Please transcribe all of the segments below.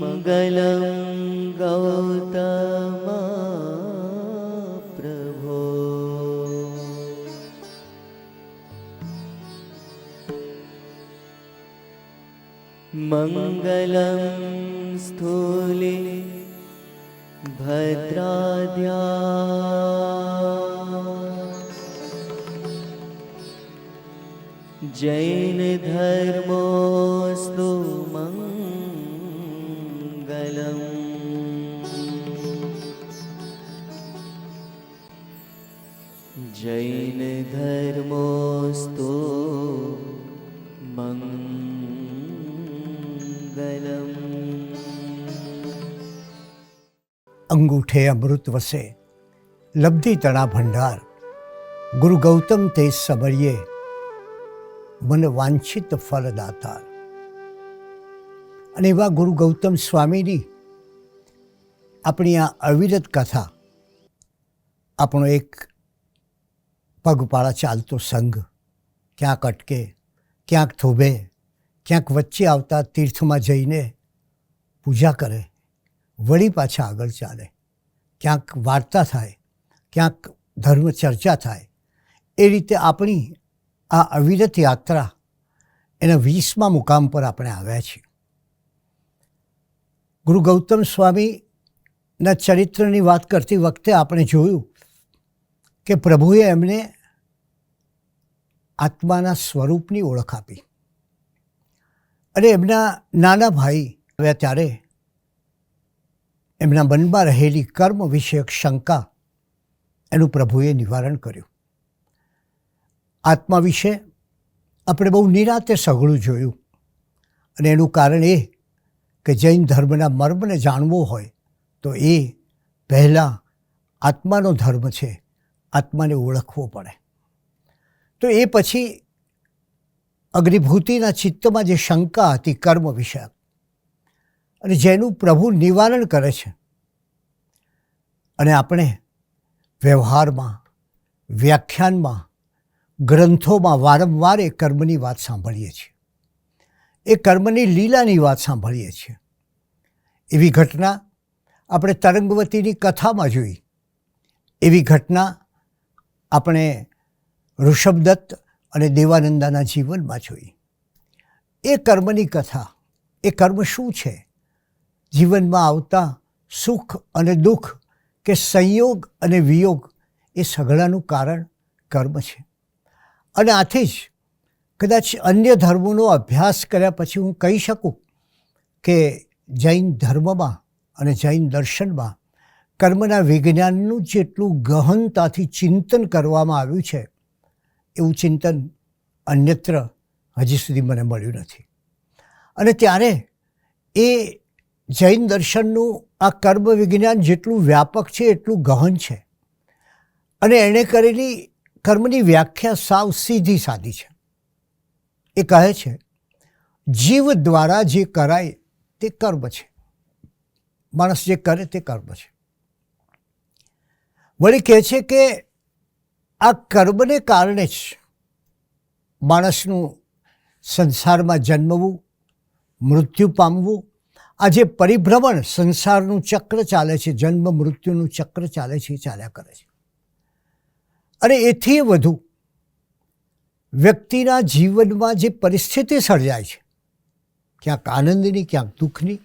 मङ्गलं गौतमा प्रभो मङ्गलं स्थूले भद्राद्या। जैनधर्मोऽस्तु जैनधर्मोऽस्तु मङ्गलम् અંગૂઠે અમૃત વસે લબ્ધિ તણા ભંડાર ગુરુ ગૌતમ તે સમરીએ મન વાંછિત ફલદાતાર અને એવા ગુરુ ગૌતમ સ્વામીની આપણી આ અવિરત કથા આપણો એક પગપાળા ચાલતો સંઘ. ક્યાંક અટકે, ક્યાંક થોભે, ક્યાંક વચ્ચે આવતા તીર્થમાં જઈને પૂજા કરે, વળી પાછા આગળ ચાલે. ક્યાંક વાર્તા થાય, ક્યાંક ધર્મ ચર્ચા થાય. એ રીતે આપણી આ અવિરત યાત્રા એના વીસમા મુકામ પર આપણે આવ્યા છીએ. ગુરુ ગૌતમ સ્વામીના ચરિત્રની વાત કરતી વખતે આપણે જોયું કે પ્રભુએ એમને આત્માના સ્વરૂપની ઓળખ આપી. અને એમના નાના ભાઈ આવ્યા ત્યારે એમના મનમાં રહેલી કર્મ વિષયક શંકા એનું પ્રભુએ નિવારણ કર્યું. આત્મા વિશે આપણે બહુ નિરાતે સઘળું જોયું અને એનું કારણ એ કે જૈન ધર્મના મર્મને જાણવો હોય તો એ પહેલાં આત્માનો ધર્મ છે, આત્માને ઓળખવો પડે. તો એ પછી અગ્નિભૂતિના ચિત્તમાં જે શંકા હતી કર્મ વિષયક અને જેનું પ્રભુ નિવારણ કરે છે, અને આપણે વ્યવહારમાં, વ્યાખ્યાનમાં, ગ્રંથોમાં વારંવાર એ કર્મની વાત સાંભળીએ છીએ. એ કર્મની લીલાની વાત સાંભળીએ છીએ. એવી ઘટના આપણે તરંગવતીની કથામાં જોઈ. એવી ઘટના આપણે ઋષભદત્ત અને દેવાનંદાના જીવનમાં જોઈ. એ કર્મની કથા, એ કર્મ શું છે? જીવનમાં આવતા સુખ અને દુઃખ કે સંયોગ અને વિયોગ એ સઘળાનું કારણ કર્મ છે. અને આથી જ કદાચ અન્ય ધર્મોનો અભ્યાસ કર્યા પછી હું કહી શકું કે જૈન ધર્મમાં અને જૈન દર્શનમાં કર્મના વિજ્ઞાનનું જેટલું ગહનતાથી ચિંતન કરવામાં આવ્યું છે એવું ચિંતન અન્યત્ર હજી સુધી મને મળ્યું નથી. અને ત્યારે એ જૈન દર્શનનું આ કર્મ વિજ્ઞાન જેટલું વ્યાપક છે, એટલું ગહન છે. અને એણે કરેલી કર્મની વ્યાખ્યા સાવ સીધી સાદી છે. એ કહે છે, જીવ દ્વારા જે કરાય તે કર્મ છે. માણસ જે કરે તે કર્મ છે. વળી કહે છે કે આ કર્મને કારણે જ માણસનું સંસારમાં જન્મવું, મૃત્યુ પામવું, આ જે પરિભ્રમણ સંસારનું ચક્ર ચાલે છે, જન્મ મૃત્યુનું ચક્ર ચાલે છે, એ ચાલ્યા કરે છે. અને એથી વધુ વ્યક્તિના જીવનમાં જે પરિસ્થિતિ સર્જાય છે, ક્યાંક આનંદની, ક્યાંક દુઃખની,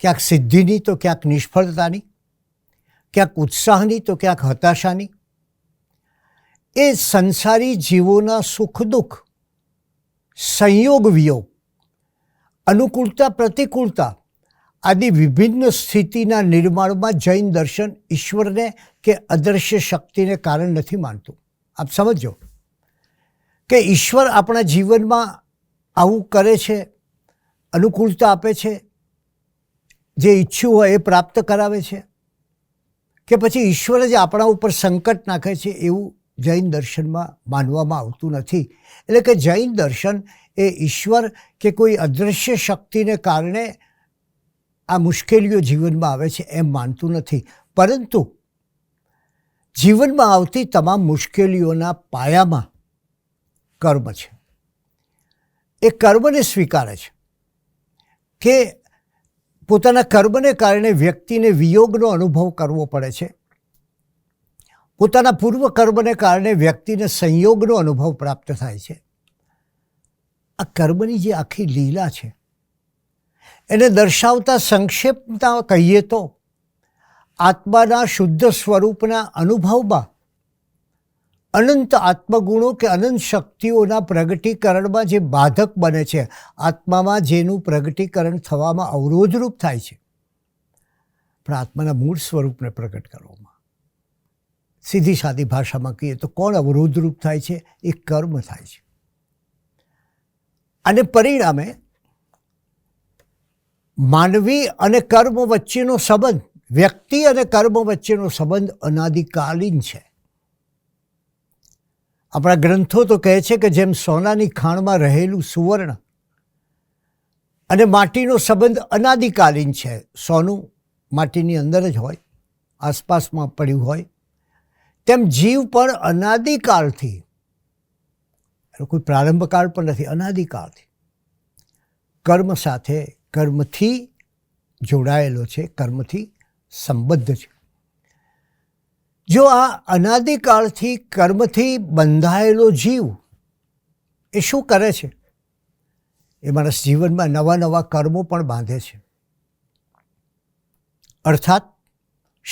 ક્યાંક સિદ્ધિની તો ક્યાંક નિષ્ફળતાની, ક્યાંક ઉત્સાહની તો ક્યાંક હતાશાની એ સંસારી જીવોના સુખ દુઃખ, સંયોગ વિયોગ, અનુકૂળતા, પ્રતિકૂળતા આદિ વિભિન્ન સ્થિતિના નિર્માણમાં જૈન દર્શન ઈશ્વરને કે અદૃશ્ય શક્તિને કારણ નથી માનતું. આપ સમજો કે ઈશ્વર આપણા જીવનમાં આવું કરે છે, અનુકૂળતા આપે છે, જે ઈચ્છ્યું હોય એ પ્રાપ્ત કરાવે છે, કે પછી ઈશ્વર જ આપણા ઉપર સંકટ નાખે છે એવું જૈન દર્શનમાં માનવામાં આવતું નથી. એટલે કે જૈન દર્શન એ ઈશ્વર કે કોઈ અદૃશ્ય શક્તિને કારણે આ મુશ્કેલીઓ જીવનમાં આવે છે એમ માનતું નથી. પરંતુ જીવનમાં આવતી તમામ મુશ્કેલીઓના પાયામાં કર્મ છે. એ કર્મને સ્વીકારે છે કે પોતાના કર્મને કારણે વ્યક્તિને વિયોગનો અનુભવ કરવો પડે છે. પોતાના પૂર્વ કર્મને કારણે વ્યક્તિને સંયોગનો અનુભવ પ્રાપ્ત થાય છે. આ કર્મની જે આખી લીલા છે, એને દર્શાવતા સંક્ષેપતા કહીએ તો, આત્માના શુદ્ધ સ્વરૂપના અનુભવમાં અનંત આત્મગુણો કે અનંત શક્તિઓના પ્રગટીકરણમાં જે બાધક બને છે, આત્મામાં જેનું પ્રગટીકરણ થવામાં અવરોધરૂપ થાય છે, પણ આત્માના મૂળ સ્વરૂપને પ્રગટ કરવામાં સીધી સાદી ભાષામાં કહીએ તો કોણ અવરોધરૂપ થાય છે? એ કર્મ થાય છે. અને પરિણામે માનવી અને કર્મ વચ્ચેનો સંબંધ, વ્યક્તિ અને કર્મ વચ્ચેનો સંબંધ અનાદિકાલીન છે. આપણા ગ્રંથો તો કહે છે કે જેમ સોનાની ખાણમાં રહેલું સુવર્ણ અને માટીનો સંબંધ અનાદિકાલીન છે. સોનું માટીની અંદર જ હોય, આસપાસમાં પડ્યું હોય તેમ જીવ પણ અનાદિકાળથી, એનો કોઈ પ્રારંભકાળ પણ નથી, અનાદિકાળથી કર્મ સાથે, કર્મથી જોડાયેલો છે, કર્મથી સંબદ્ધ છે. જો આ અનાદિકાળથી કર્મથી બંધાયેલો જીવ એ શું કરે છે? એ માણસ જીવનમાં નવા નવા કર્મો પણ બાંધે છે. અર્થાત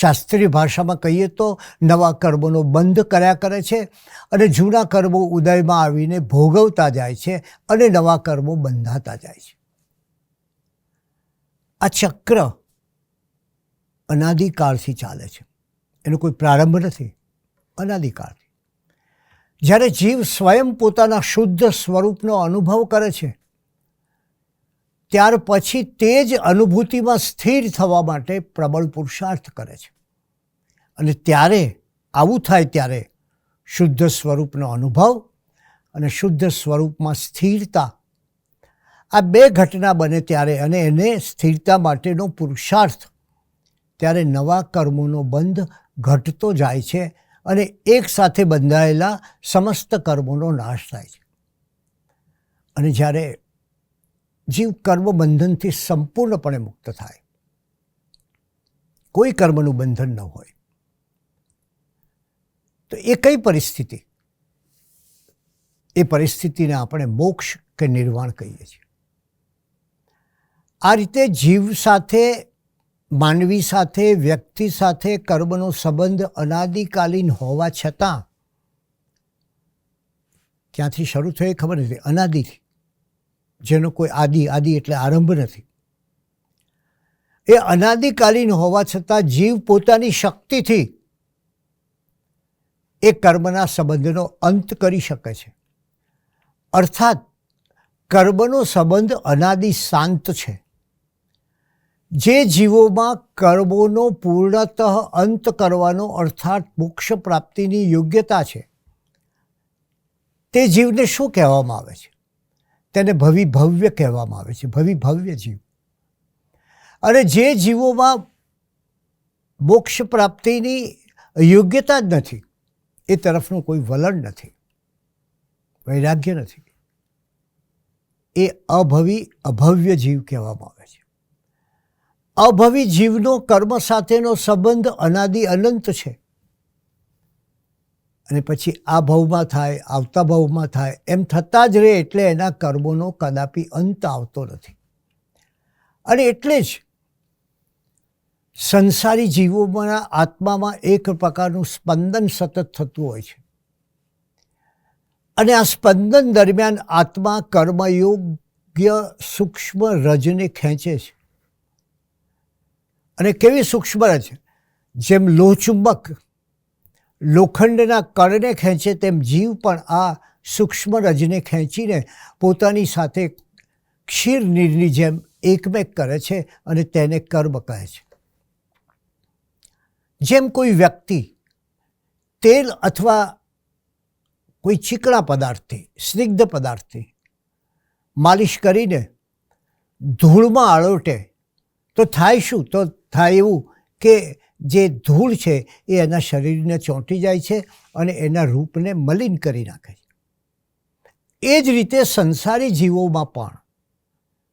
શાસ્ત્રીય ભાષામાં કહીએ તો નવા કર્મોનો બંધ કર્યા કરે છે અને જૂના કર્મો ઉદયમાં આવીને ભોગવતા જાય છે અને નવા કર્મો બંધાતા જાય છે. આ ચક્ર અનાદિકાળથી ચાલે છે. એનો કોઈ પ્રારંભ નથી, અનાદિકાળથી. જ્યારે જીવ સ્વયં પોતાના શુદ્ધ સ્વરૂપનો અનુભવ કરે છે ત્યાર પછી તે જ અનુભૂતિમાં સ્થિર થવા માટે પ્રબળ પુરુષાર્થ કરે છે. અને ત્યારે આવું થાય ત્યારે શુદ્ધ સ્વરૂપનો અનુભવ અને શુદ્ધ સ્વરૂપમાં સ્થિરતા. આ બે ઘટના બને ત્યારે અને એને સ્થિરતા માટેનો પુરુષાર્થ. ત્યારે નવા કર્મોનો બંધ ઘટતો જાય છે અને એક સાથે બંધાયેલા સમસ્ત કર્મોનો નાશ થાય છે. અને જ્યારે જીવ કર્મ બંધનથી સંપૂર્ણપણે મુક્ત થાય. કોઈ કર્મનું બંધન ન હોય. તો એ કઈ પરિસ્થિતિ? એ પરિસ્થિતિને આપણે મોક્ષ કે નિર્વાણ કહીએ છીએ. આ રીતે જીવ સાથે, માનવી સાથે, વ્યક્તિ સાથે કર્મનો સંબંધ અનાદિકાલીન હોવા છતાં, ક્યાંથી શરૂ થયો ખબર નથી. અનાદિથી જેનો કોઈ આદિ આદિ એટલે આરંભ નથી. એ અનાદિકાલીન હોવા છતાં જીવ પોતાની શક્તિથી એ કર્મના સંબંધનો અંત કરી શકે છે. અર્થાત, કર્મનો સંબંધ અનાદિ શાંત છે. જે જીવોમાં કર્મોનો પૂર્ણતઃ અંત કરવાનો અર્થાત મોક્ષ પ્રાપ્તિની યોગ્યતા છે, તે જીવને શું કહેવામાં આવે છે? તેને ભવિ ભવ્ય કહેવામાં આવે છે, ભવિ ભવ્ય જીવ. અને જે જીવોમાં મોક્ષ પ્રાપ્તિની યોગ્યતા જ નથી, એ તરફનું કોઈ વલણ નથી, વૈરાગ્ય નથી. એ અભવી અભવ્ય જીવ કહેવામાં આવે છે. અભવી જીવનો કર્મ સાથેનો સંબંધ અનાદિ અનંત છે. અને પછી આ ભવમાં થાય, આવતા ભાવમાં થાય, એમ થતાં જ રહે એટલે એના કર્મોનો કદાપી અંત આવતો નથી. અને એટલે જ સંસારી જીવોમાં આત્મામાં એક પ્રકારનું સ્પંદન સતત થતું હોય છે. અને આ સ્પંદન દરમિયાન આત્મા કર્મયોગ્ય સૂક્ષ્મ રજને ખેંચે છે. અને કેવી સૂક્ષ્મ રજ? જેમ લોહચુંબક લોખંડના કણને ખેંચે તેમ જીવ પણ આ સૂક્ષ્મ રજને ખેંચીને પોતાની સાથે ક્ષીર નીરની જેમ એકમેક કરે છે અને તેને કર્મ કહે છે. જેમ કોઈ વ્યક્તિ તેલ અથવા કોઈ ચીકણા પદાર્થથી, સ્નિગ્ધ પદાર્થથી માલિશ કરીને ધૂળમાં આળોટે, તો થાય શું? તો થાય એવું કે જે ધૂળ છે એ એના શરીરને ચોંટી જાય છે અને એના રૂપને મલિન કરી નાખે છે. એ જ રીતે સંસારી જીવોમાં પણ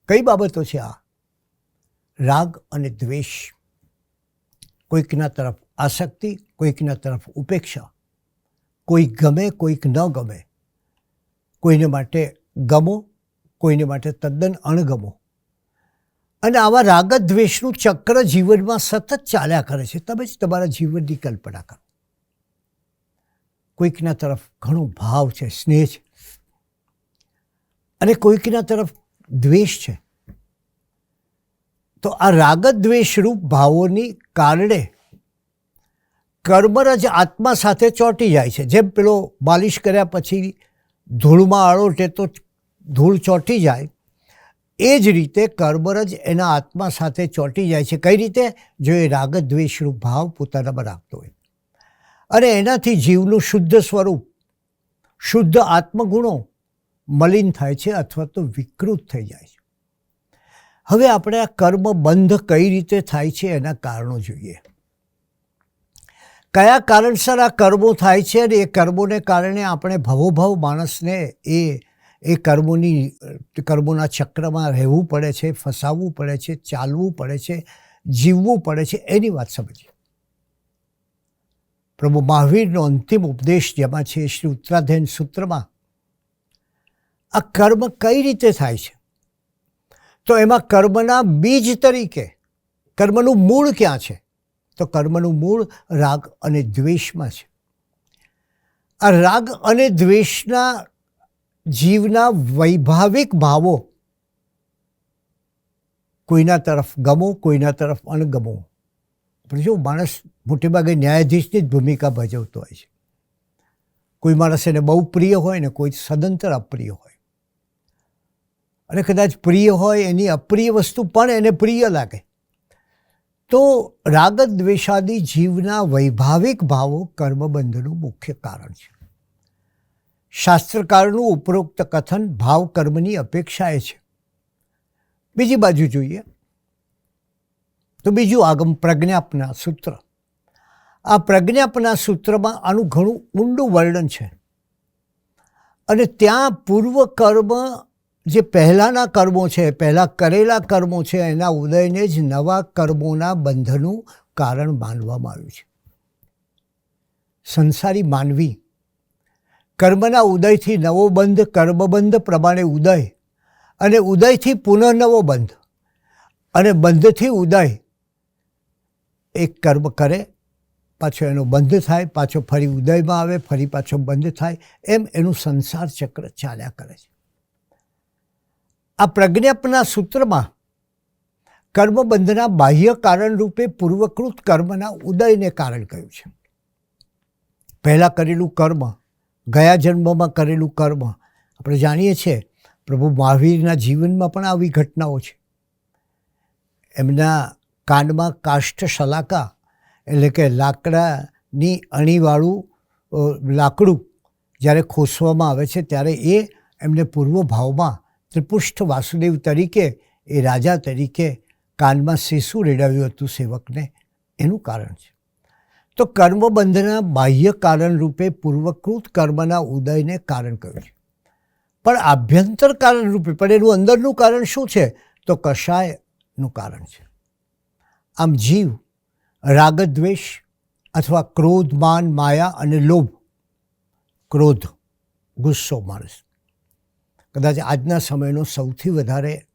કઈ બાબતો છે આ? રાગ અને દ્વેષ. કોઈકના તરફ આસક્તિ, કોઈકના તરફ ઉપેક્ષા. કોઈ ગમે, કોઈક ન ગમે. કોઈને માટે ગમો, કોઈને માટે તદ્દન અણગમો. અને આવા રાગ દ્વેષનું ચક્ર જીવનમાં સતત ચાલ્યા કરે છે. તમે જ તમારા જીવનની કલ્પના કરો. કોઈકના તરફ ઘણો ભાવ છે, સ્નેહ છે. અને કોઈકના તરફ દ્વેષ છે. તો આ રાગ દ્વેષરૂપ ભાવોની કારણે કર્મરજ આત્મા સાથે ચોંટી જાય છે. જેમ પેલો માલિશ કર્યા પછી ધૂળમાં આળોટે તો ધૂળ ચોંટી જાય એ જ રીતે કર્મરજ એના આત્મા સાથે ચોંટી જાય છે. કઈ રીતે? જો એ રાગ દ્વેષરૂપ ભાવ પોતાનામાં રાખતો હોય. અને એનાથી જીવનું શુદ્ધ સ્વરૂપ, શુદ્ધ આત્મગુણો મલિન થાય છે અથવા તો વિકૃત થઈ જાય છે. હવે આપણે આ કર્મ બંધ કઈ રીતે થાય છે એના કારણો જોઈએ. કયા કારણસર આ કર્મો થાય છે અને એ કર્મોને કારણે આપણે ભવોભવ માણસને એ એ કર્મોની, કર્મોના ચક્રમાં રહેવું પડે છે, ફસાવવું પડે છે, ચાલવું પડે છે, જીવવું પડે છે, એની વાત સમજીએ. પ્રભુ મહાવીરનો અંતિમ ઉપદેશ જેમાં છે, શ્રી ઉત્તરાધ્યન સૂત્રમાં, આ કર્મ કઈ રીતે થાય છે? તો એમાં કર્મના બીજ તરીકે, કર્મનું મૂળ ક્યાં છે? તો કર્મનું મૂળ રાગ અને દ્વેષમાં છે. આ રાગ અને દ્વેષના જીવના વૈભાવિક ભાવો કોઈના તરફ ગમો, કોઈના તરફ અણગમો. પણ જો માણસ મોટેભાગે ન્યાયાધીશની જ ભૂમિકા ભજવતો હોય છે. કોઈ માણસ એને બહુ પ્રિય હોય ને કોઈ સદંતર અપ્રિય હોય. અને કદાચ પ્રિય હોય, એની અપ્રિય વસ્તુ પણ એને પ્રિય લાગે. તો રાગ દ્વેષાદી જીવના વૈભાવિક ભાવો કર્મબંધનું મુખ્ય કારણ છે. શાસ્ત્રકારનું ઉપરોક્ત કથન ભાવ કર્મની અપેક્ષાએ છે. બીજી બાજુ જોઈએ તો બીજું આગમ પ્રજ્ઞાપના સૂત્ર. આ પ્રજ્ઞાપના સૂત્રમાં આનું ઘણું ઊંડું વર્ણન છે. અને ત્યાં પૂર્વ કર્મ જે પહેલાંના કર્મો છે, પહેલાં કરેલા કર્મો છે, એના ઉદયને જ નવા કર્મોના બંધનું કારણ માનવામાં આવ્યું છે. સંસારી માનવી કર્મના ઉદયથી નવો બંધ કર્મબંધ પ્રમાણે ઉદય અને ઉદયથી પુનઃ નવો બંધ. અને બંધથી ઉદય. એક કર્મ કરે, પાછો એનો બંધ થાય, પાછો ફરી ઉદયમાં આવે, ફરી પાછો બંધ થાય, એમ એનું સંસાર ચક્ર ચાલ્યા કરે છે. આ પ્રજ્ઞાપના સૂત્રમાં કર્મબંધના બાહ્ય કારણ રૂપે પૂર્વકૃત કર્મના ઉદયને કારણ કહ્યું છે. પહેલાં કરેલું કર્મ ગયા જન્મમાં કરેલું કર્મ. આપણે જાણીએ છીએ, પ્રભુ મહાવીરના જીવનમાં પણ આવી ઘટનાઓ છે. એમના કાંડમાં કાષ્ઠ શલાકા એટલે કે લાકડાની અણીવાળું લાકડું જ્યારે ખોસવામાં આવે છે ત્યારે એ એમને પૂર્વ ભાવમાં ત્રિપુષ્ઠ વાસુદેવ તરીકે, એ રાજા તરીકે કાનમાં શીશું રેડાવ્યું હતું સેવકને. એનું કારણ છે. તો કર્મબંધના બાહ્ય કારણ રૂપે પૂર્વકૃત કર્મના ઉદયને કારણ કહ્યું છે. પણ આભ્યંતર કારણ રૂપે, પણ એનું અંદરનું કારણ શું છે? તો કષાયનું કારણ છે. આમ જીવ, રાગદ્વેષ અથવા ક્રોધ, માન, માયા અને લોભ, ક્રોધ, ગુસ્સો, માણસ. કદાચ આજના સમયનો સૌથી વધારે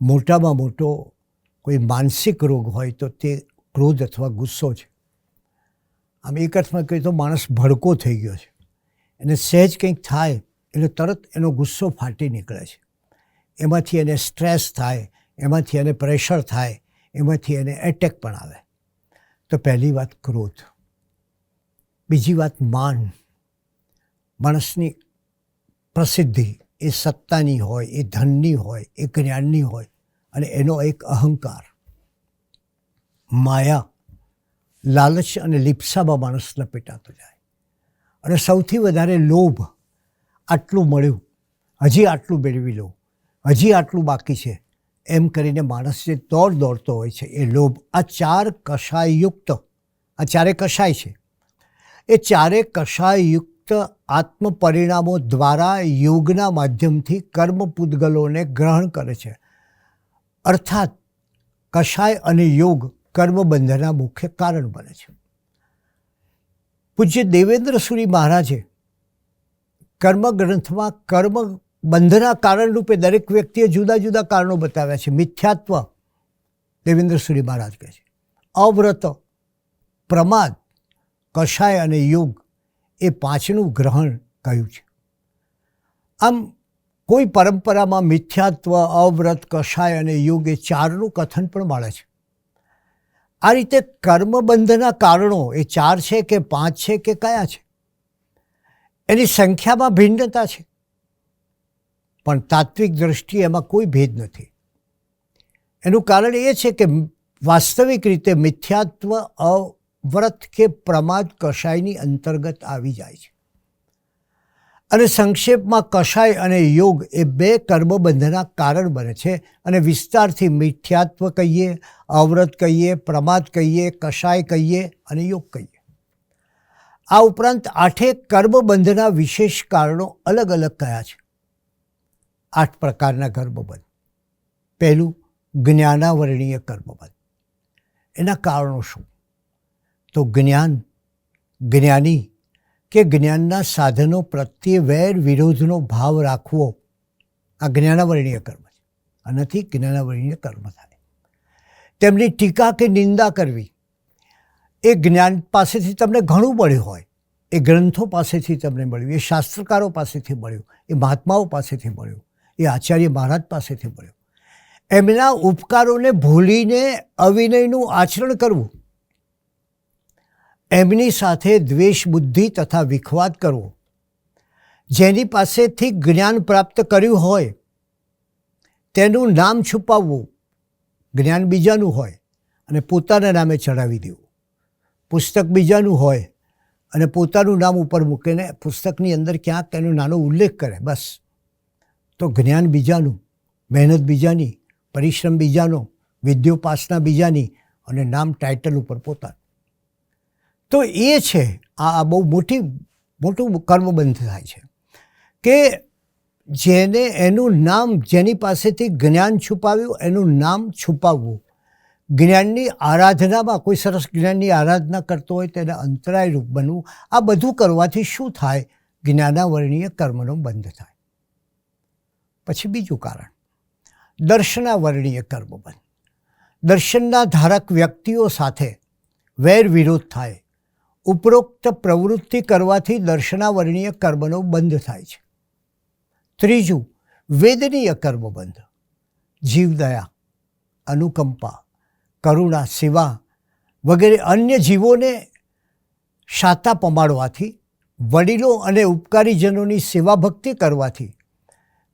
મોટામાં મોટો કોઈ માનસિક રોગ હોય તો તે ક્રોધ અથવા ગુસ્સો છે. આમ એક અર્થમાં કહીએ તો માણસ ભડકો થઈ ગયો છે. એને સહેજ કંઈક થાય એટલે તરત એનો ગુસ્સો ફાટી નીકળે છે. એમાંથી એને સ્ટ્રેસ થાય, એમાંથી એને પ્રેશર થાય, એમાંથી એને એટેક પણ આવે. તો પહેલી વાત ક્રોધ. બીજી વાત માન. માણસની પ્રસિદ્ધિ એ સત્તાની હોય, એ ધનની હોય, એ જ્ઞાનની હોય અને એનો એક અહંકાર. માયા. લાલચ અને લિપ્સામાં માણસ લપેટાતો જાય. અને સૌથી વધારે લોભ આટલું મળ્યું. હજી આટલું મેળવી લો હજી આટલું બાકી છે. એમ કરીને માણસ જે દોડ દોડતો હોય છે. એ લોભ આ ચાર કષાયયુક્ત આ ચારે કષાય છે. એ ચારે કષાયયુક્ત આત્મ પરિણામો દ્વારા યોગના માધ્યમથી કર્મ પૂદગલોને ગ્રહણ કરે છે. અર્થાત કષાય અને યોગ કર્મબંધના મુખ્ય કારણ બને છે. પૂજ્ય દેવેન્દ્ર સુરી મહારાજે કર્મ ગ્રંથમાં કર્મ બંધના કારણ રૂપે દરેક વ્યક્તિએ જુદા જુદા કારણો બતાવ્યા છે. મિથ્યાત્વ દેવેન્દ્ર સુરી મહારાજ કહે છે. અવ્રત, પ્રમાદ કષાય અને યોગ એ પાંચનું ગ્રહણ કહ્યું છે. આમ કોઈ પરંપરામાં મિથ્યાત્વ, અવ્રત કષાય અને યોગ એ ચારનું કથન પણ મળે છે. આ રીતે કર્મબંધના કારણો એ ચાર છે કે પાંચ છે કે કયા છે? એની સંખ્યામાં ભિન્નતા છે. પણ તાત્વિક દ્રષ્ટિએ એમાં કોઈ ભેદ નથી. એનું કારણ એ છે કે વાસ્તવિક રીતે મિથ્યાત્વ, અવ્રત કે પ્રમાદ કશાયની અંતર્ગત આવી જાય છે. અને સંક્ષેપમાં કષાય અને યોગ એ બે કર્મબંધના કારણ બને છે અને વિસ્તારથી મિથ્યાત્વ કહીએ અવ્રત કહીએ, પ્રમાદ કહીએ કષાય કહીએ અને યોગ કહીએ. આ ઉપરાંત આઠેક કર્મબંધના વિશેષ કારણો અલગ અલગ કયા છે? આઠ પ્રકારના કર્મબંધ. પહેલું, જ્ઞાનાવરણીય કર્મબંધ. એના કારણો શું? તો જ્ઞાન, જ્ઞાની કે જ્ઞાનના સાધનો પ્રત્યે વેર વિરોધનો ભાવ રાખવો આ જ્ઞાનાવરણીય કર્મ છે. આનાથી જ્ઞાનાવરણીય કર્મ થાય. તેમની ટીકા કે નિંદા કરવી, એ જ્ઞાન પાસેથી તમને ઘણું મળ્યું હોય. એ ગ્રંથો પાસેથી તમને મળ્યું, એ શાસ્ત્રકારો પાસેથી મળ્યું, એ મહાત્માઓ પાસેથી મળ્યું, એ આચાર્ય મહારાજ પાસેથી મળ્યું. એમના ઉપકારોને ભૂલીને અવિનયનું આચરણ કરવું એમની સાથે દ્વેષ, બુદ્ધિ તથા વિખવાદ કરવો. જેની પાસેથી જ્ઞાન પ્રાપ્ત કર્યું હોય, તેનું નામ છુપાવવું જ્ઞાન બીજાનું હોય અને પોતાના નામે ચડાવી દેવું. પુસ્તક બીજાનું હોય અને પોતાનું નામ ઉપર મૂકીને પુસ્તકની અંદર ક્યાંક એનો નાનો ઉલ્લેખ કરે, બસ. તો જ્ઞાન બીજાનું, મહેનત બીજાની, પરિશ્રમ બીજાનો, વિદ્યોપાસના બીજાની અને નામ ટાઇટલ ઉપર પોતાનું. તો એ છે, આ બહુ મોટી મોટું કર્મબંધ થાય છે. કે જેને એનું નામ જેની પાસેથી જ્ઞાન છુપાવ્યું, એનું નામ છુપાવવું. જ્ઞાનની આરાધનામાં, કોઈ સરસ જ્ઞાનની આરાધના કરતો હોય, તેને અંતરાયરૂપ બનવું. આ બધું કરવાથી શું થાય? જ્ઞાનાવરણીય કર્મનો બંધ થાય. પછી બીજું કારણ. દર્શનાવરણીય કર્મ બંધ. દર્શનના ધારક વ્યક્તિઓ સાથે વેર વિરોધ થાય. ઉપરોક્ત પ્રવૃત્તિ કરવાથી દર્શનાવરણીય કર્મનો બંધ થાય છે. ત્રીજું, વેદનીય કર્મ બંધ. જીવદયા અનુકંપા, કરુણા, સેવા વગેરે અન્ય જીવોને શાતા પમાડવાથી, વડીલો અને ઉપકારીજનોની સેવા ભક્તિ કરવાથી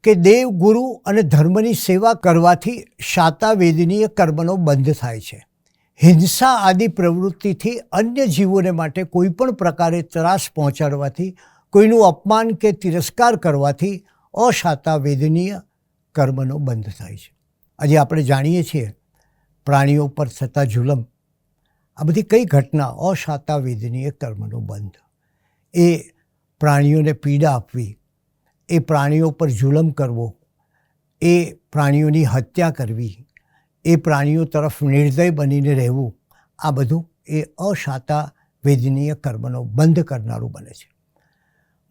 કે દેવ ગુરુ અને ધર્મની સેવા કરવાથી શાતા વેદનીય કર્મનો બંધ થાય છે. હિંસા આદિ પ્રવૃત્તિથી અન્ય જીવોને માટે કોઈ પણ પ્રકારે ત્રાસ પહોંચાડવાથી, કોઈનું અપમાન કે તિરસ્કાર કરવાથી અશાતા વેદનીય કર્મનો બંધ થાય છે. આજે આપણે જાણીએ છીએ પ્રાણીઓ પર થતા જુલમ. આ બધી કઈ ઘટના અશાતા વેદનીય કર્મનો બંધ? એ પ્રાણીઓને પીડા આપવી. એ પ્રાણીઓ પર જુલમ કરવો. એ પ્રાણીઓની હત્યા કરવી. એ પ્રાણીઓ તરફ નિર્દય બનીને રહેવું, આ બધું એ અશાતા વેદનીય કર્મનો બંધ કરનારું બને છે.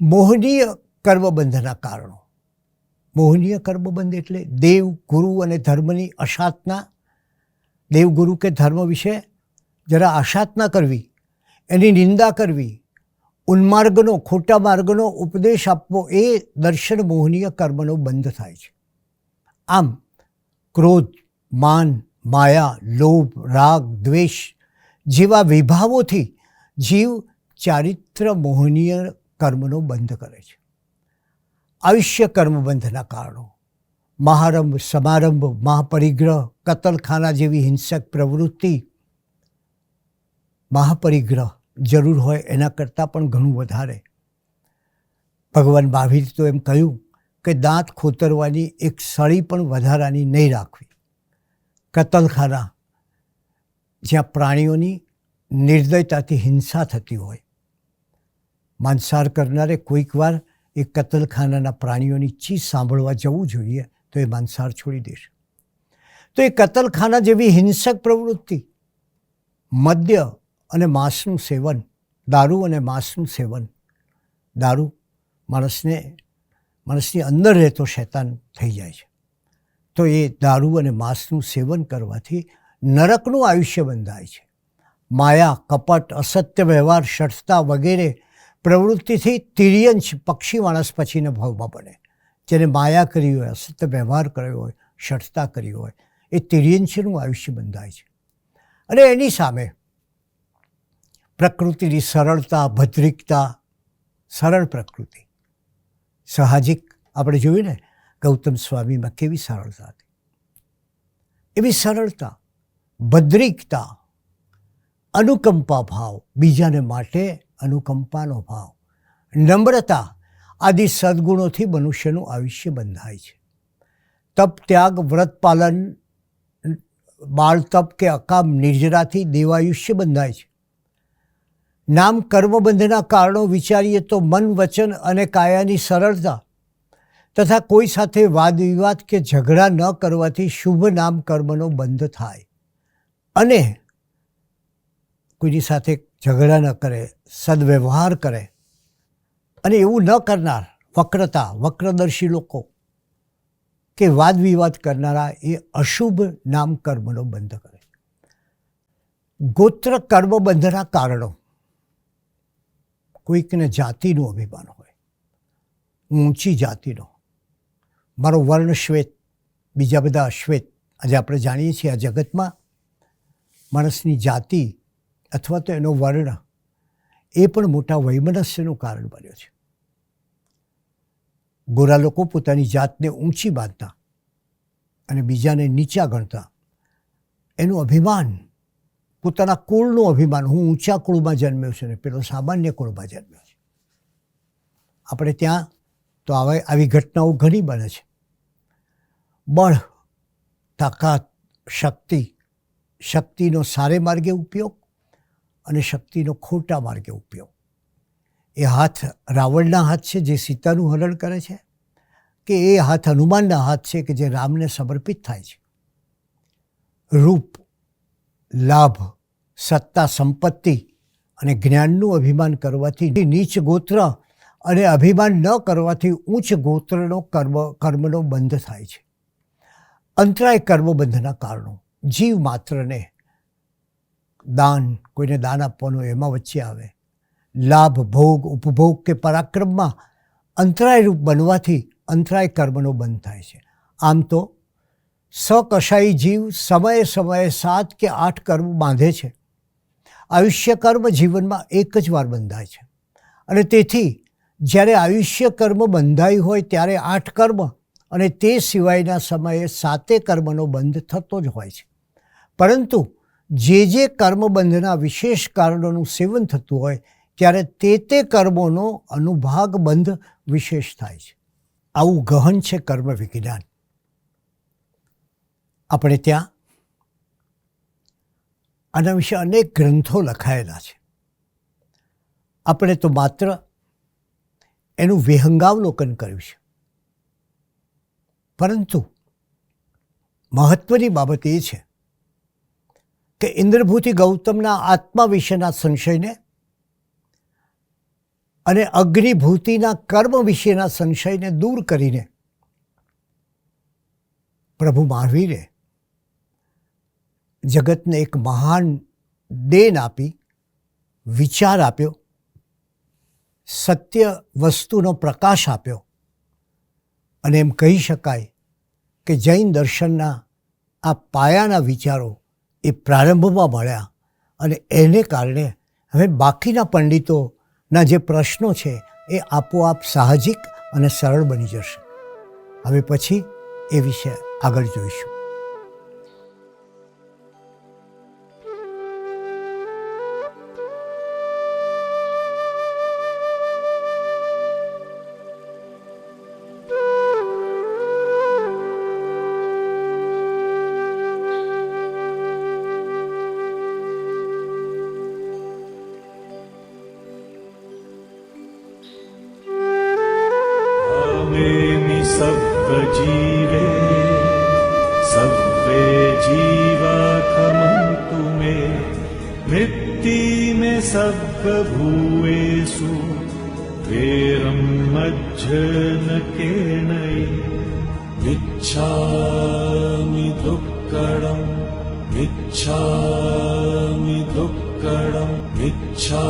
મોહનીય કર્મબંધના કારણો. મોહનીય કર્મબંધ એટલે દેવ, ગુરુ અને ધર્મની અશાતના. દેવ, ગુરુ કે ધર્મ વિશે જરા આશાતના કરવી, એની નિંદા કરવી, ઉન્માર્ગનો, ખોટા માર્ગનો ઉપદેશ આપવો, એ દર્શન મોહનીય કર્મનો બંધ થાય છે. આમ ક્રોધ માન, માયા, લોભ, રાગ, દ્વેષ જેવા વિભાવોથી જીવ ચારિત્ર મોહનીય કર્મનો બંધ કરે છે. આયુષ્ય કર્મબંધના કારણો. મહારંભ, સમારંભ, મહાપરિગ્રહ, કતલખાના જેવી હિંસક પ્રવૃત્તિ. મહાપરિગ્રહ જરૂર હોય એના કરતાં પણ ઘણું વધારે. ભગવાન મહાવીર તો એમ કહ્યું કે દાંત ખોતરવાની એક સળી પણ વધારાની નહીં રાખવી. કતલખાના જ્યાં પ્રાણીઓની નિર્દયતાથી હિંસા થતી હોય. માંસાહાર કરનારે કોઈક વાર એ કતલખાનાના પ્રાણીઓની ચીજ સાંભળવા જવું જોઈએ તો એ માંસાહાર છોડી દેશે. તો એ કતલખાના જેવી હિંસક પ્રવૃત્તિ, મદ્ય અને માંસનું સેવન, દારૂ અને માંસનું સેવન, દારૂ માણસને, માણસની અંદર રહેતો શેતાન થઈ જાય છે. તો એ દારૂ અને માંસનું સેવન કરવાથી નરકનું આયુષ્ય બંધાય છે. માયા, કપટ, અસત્ય વ્યવહાર શઠતા વગેરે પ્રવૃત્તિથી તિર્યંશ પક્ષી માણસ પછીના ભાવમાં બને. જેને માયા કરી હોય, અસત્ય વ્યવહાર કર્યો હોય શઠતા કરી હોય, એ તિર્યંશનું આયુષ્ય બંધાય છે. અને એની સામે પ્રકૃતિની સરળતા, ભદ્રિકતા, સરળ પ્રકૃતિ. સાહજિક, આપણે જોયું ને ગૌતમ સ્વામીમાં કેવી સરળતા હતી? એવી સરળતા, ભદ્રિકતા, અનુકંપા ભાવ, બીજાને માટે અનુકંપાનો ભાવ, નમ્રતા આદિ સદગુણોથી મનુષ્યનું આયુષ્ય બંધાય છે. તપ, ત્યાગ, વ્રત પાલન, બાળ તપ કે અકામ નિર્જરાથી દેવાયુષ્ય બંધાય છે. નામ કર્મબંધના કારણો વિચારીએ તો મન, વચન અને કાયાની સરળતા તથા કોઈ સાથે વાદ વિવાદ કે ઝઘડા ન કરવાથી શુભ નામ કર્મનો બંધ થાય. અને કોઈની સાથે ઝઘડા ન કરે, સદવ્યવહાર કરે અને એવું ન કરનાર વક્રતા, વક્રદર્શી લોકો કે વાદ વિવાદ કરનારા એ અશુભ નામ કર્મનો બંધ કરે. ગોત્ર કર્મ બંધના કારણો. કોઈકને જાતિનું અભિમાન હોય, ઊંચી જાતિનો મારો વર્ણ શ્વેત, બીજા બધા અશ્વેત આજે આપણે જાણીએ છીએ આ જગતમાં. માણસની જાતિ અથવા તો એનો વર્ણ એ પણ મોટા વૈમનસ્યનું કારણ બન્યો છે. ગોરા લોકો પોતાની જાતને ઊંચી બાંધતા અને બીજાને નીચા ગણતા. એનું અભિમાન, પોતાના કુળનું અભિમાન, હું ઊંચા કુળમાં જન્મ્યો છું ને પેલો સામાન્ય કુળમાં જન્મ્યો છે. આપણે ત્યાં તો આવા આવી ઘટનાઓ ઘણી બને છે. બળ, તાકાત, શક્તિ, શક્તિનો સારે માર્ગે ઉપયોગ અને શક્તિનો ખોટા માર્ગે ઉપયોગ. એ હાથ રાવણના હાથ છે જે સીતાનું હરણ કરે છે કે એ હાથ હનુમાનના હાથ છે કે જે રામને સમર્પિત થાય છે. રૂપ, લાભ, સત્તા, સંપત્તિ અને જ્ઞાનનું અભિમાન કરવાથી નીચ ગોત્ર અને અભિમાન ન કરવાથી ઉચ્ચ ગોત્રનો કર્મ, કર્મનો બંધ થાય છે. અંતરાય કર્મબંધના કારણો. જીવ માત્રને દાન, કોઈને દાન આપવાનું એમાં વચ્ચે આવે. લાભ, ભોગ, ઉપભોગ કે પરાક્રમમાં અંતરાયરૂપ બનવાથી અંતરાય કર્મનો બંધ થાય છે. આમ તો સકશાયી જીવ સમયે સમયે સાત કે આઠ કર્મ બાંધે છે. આયુષ્ય કર્મ જીવનમાં એક જ વાર બંધાય છે. અને તેથી જ્યારે આયુષ્ય કર્મ બંધાયું હોય ત્યારે આઠ કર્મ અને તે સિવાયના સમયે સાતે કર્મનો બંધ થતો જ હોય છે. પરંતુ જે જે કર્મબંધના વિશેષ કારણોનું સેવન થતું હોય ત્યારે તે તે કર્મોનો અનુભાગ બંધ વિશેષ થાય છે. આવું ગહન છે કર્મ વિજ્ઞાન. આપણે ત્યાં આના વિશે અનેક ગ્રંથો લખાયેલા છે. આપણે તો માત્ર એનું વિહંગાવલોકન કર્યું છે. પરંતુ મહત્વની બાબત એ છે કે ઇન્દ્રભૂતિ ગૌતમના આત્મા વિશેના સંશયને અને અગ્નિભૂતિના કર્મ વિશેના સંશયને દૂર કરીને પ્રભુ મહાવીરે જગતને એક મહાન દેન આપી, વિચાર આપ્યો સત્ય વસ્તુનો પ્રકાશ આપ્યો. અને એમ કહી શકાય કે જૈન દર્શનના આ પાયાના વિચારો એ પ્રારંભમાં મળ્યા અને એને કારણે હવે બાકીના પંડિતોના જે પ્રશ્નો છે એ આપોઆપ સાહજિક અને સરળ બની જશે. હવે પછી એ વિશે આગળ જોઈશું. सर्वजीवे सर्वे जीव कमन्तु मे। भृत्ति सद्गुवेषु वेरं मज्जनकेरणै विच्छामि दुक्कडम् विच्छामि दुक्कडम् विच्छा